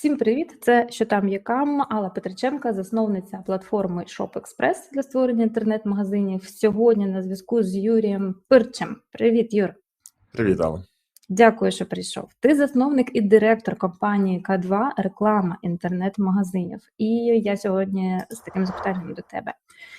Всім привіт! Це що там є кам, Алла Петриченка, засновниця платформи ShopExpress для створення інтернет-магазинів. Сьогодні на зв'язку з Юрієм Пирчем. Привіт, Юр! Привіт, Алла. Дякую, що прийшов. Ти засновник і директор компанії К2 реклама інтернет-магазинів. І я сьогодні з таким запитанням до тебе: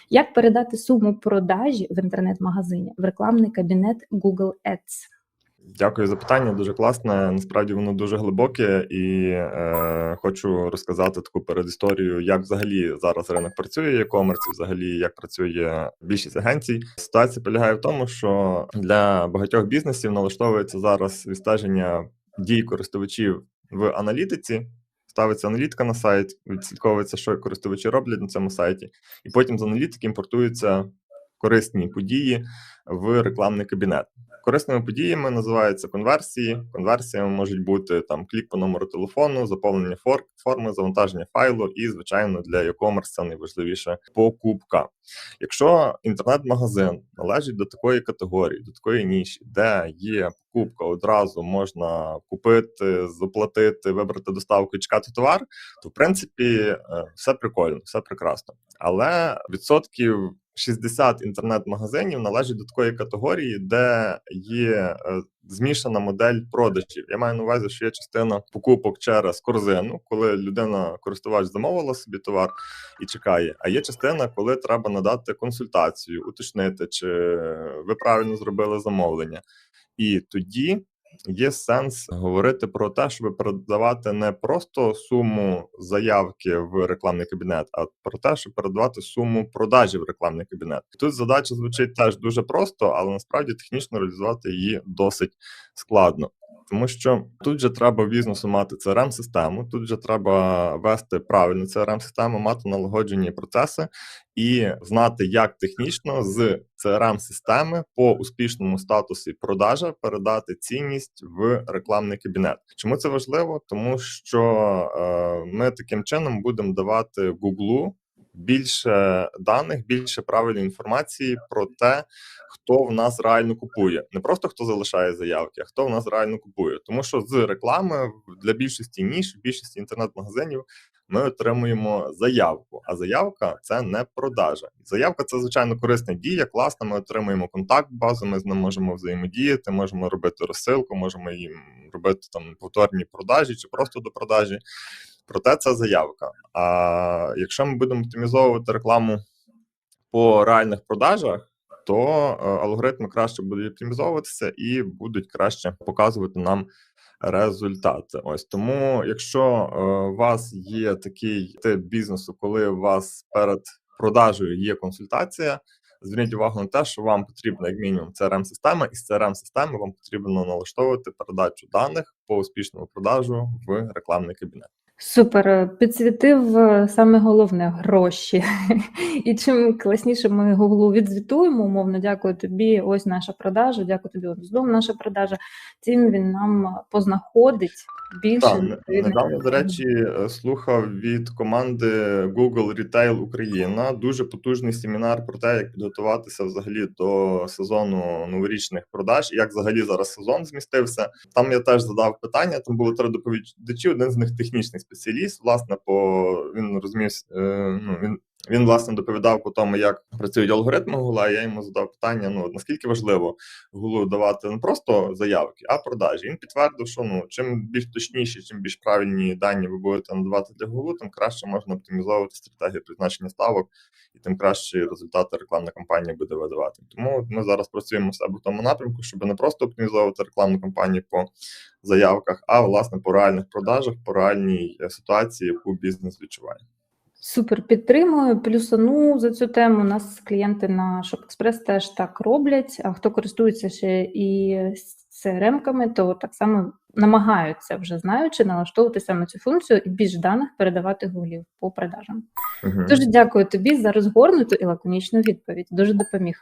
як передати суму продажі в інтернет-магазині в рекламний кабінет Google Ads? Дякую за питання. Дуже класне. Насправді воно дуже глибоке, і е, хочу розказати таку передісторію, як взагалі зараз ринок працює e-commerce, взагалі як працює більшість агенцій. Ситуація полягає в тому, що для багатьох бізнесів налаштовується зараз відстеження дій користувачів в аналітиці. Ставиться аналітика на сайт, відслідковується, що користувачі роблять на цьому сайті, і потім з аналітики імпортуються корисні події в рекламний кабінет. Корисними подіями називаються конверсії. Конверсіями можуть бути там клік по номеру телефону, заповнення форми, завантаження файлу, і, звичайно, для e-commerce це найважливіше покупка. Якщо інтернет-магазин належить до такої категорії, до такої ніші, де є покупка, одразу можна купити, заплатити, вибрати доставку і чекати товар, то в принципі е, все прикольно, все прекрасно. Але відсотків 60 інтернет-магазинів належать до такої категорії, де є е, змішана модель продажів. Я маю на увазі, що є частина покупок через корзину, коли людина користувач замовила собі товар і чекає. А є частина, коли треба надати консультацію, уточнити, чи ви правильно зробили замовлення, і тоді є сенс говорити про те, щоб передавати не просто суму заявки в рекламний кабінет, а про те, щоб передавати суму продажі в рекламний кабінет. Тут задача звучить теж дуже просто, але насправді технічно реалізувати її досить складно. Тому що тут же треба бізнесу мати crm систему тут же треба вести правильну crm систему мати налагоджені процеси і знати, як технічно з crm системи по успішному статусі продажа передати цінність в рекламний кабінет. Чому це важливо? Тому що е, ми таким чином будемо давати Гуглу більше даних, більше правильної інформації про те, хто в нас реально купує, не просто хто залишає заявки, а хто в нас реально купує. Тому що з реклами для більшості ніж, більшості інтернет-магазинів. Ми отримуємо заявку, а заявка це не продажа. Заявка це звичайно корисна дія. Класна. Ми отримуємо контакт базу. Ми з ним можемо взаємодіяти, можемо робити розсилку, можемо їм робити там повторні продажі чи просто до продажі. Проте це заявка. А якщо ми будемо оптимізовувати рекламу по реальних продажах, то е, алгоритми краще будуть оптимізовуватися і будуть краще показувати нам результати. Ось тому, якщо е, у вас є такий тип бізнесу, коли у вас перед продажею є консультація. Зверніть увагу на те, що вам потрібна як мінімум crm система і з crm системи вам потрібно налаштовувати передачу даних по успішному продажу в рекламний кабінет. Супер, е, підсвітив е, саме головне гроші. І чим класніше ми Google відзвітуємо, умовно, дякую тобі. Ось наша продажа, дякую тобі, Оздом, наша продажа. Тим він нам познаходить більше. Так, недавно, до речі, е, слухав від команди Google Retail Україна дуже потужний семінар про те, як підготуватися взагалі до сезону новорічних продаж, як взагалі зараз сезон змістився. Там я теж задав питання. Там було три доповідачі. Один з них технічний спеціаліст. Власне, по він розумів, е, ну він він власне доповідав по тому, як працюють алгоритми Гугла. Я йому задав питання: ну наскільки важливо Гуглу давати не просто заявки, а продажі. Він підтвердив, що ну чим більш точніші, чим більш правильні дані ви будете надавати для Гуглу, тим краще можна оптимізовувати стратегію призначення ставок, і тим кращі результати рекламна кампанія буде видавати. Тому ми зараз працюємо в себе в тому напрямку, щоб не просто оптимізовувати рекламну кампанію по заявках, а власне по реальних продажах, по реальній ситуації, яку бізнес відчуває. Супер підтримую. Плюсану за цю тему. У нас клієнти на ShopExpress теж так роблять. А хто користується ще і CRM-ками, то так само намагаються вже знаючи налаштовувати саме цю функцію і більш даних передавати гулів по продажам. Угу. Дуже дякую тобі за розгорнуту і лаконічну відповідь. Дуже допоміг.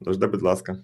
Дожди, будь ласка.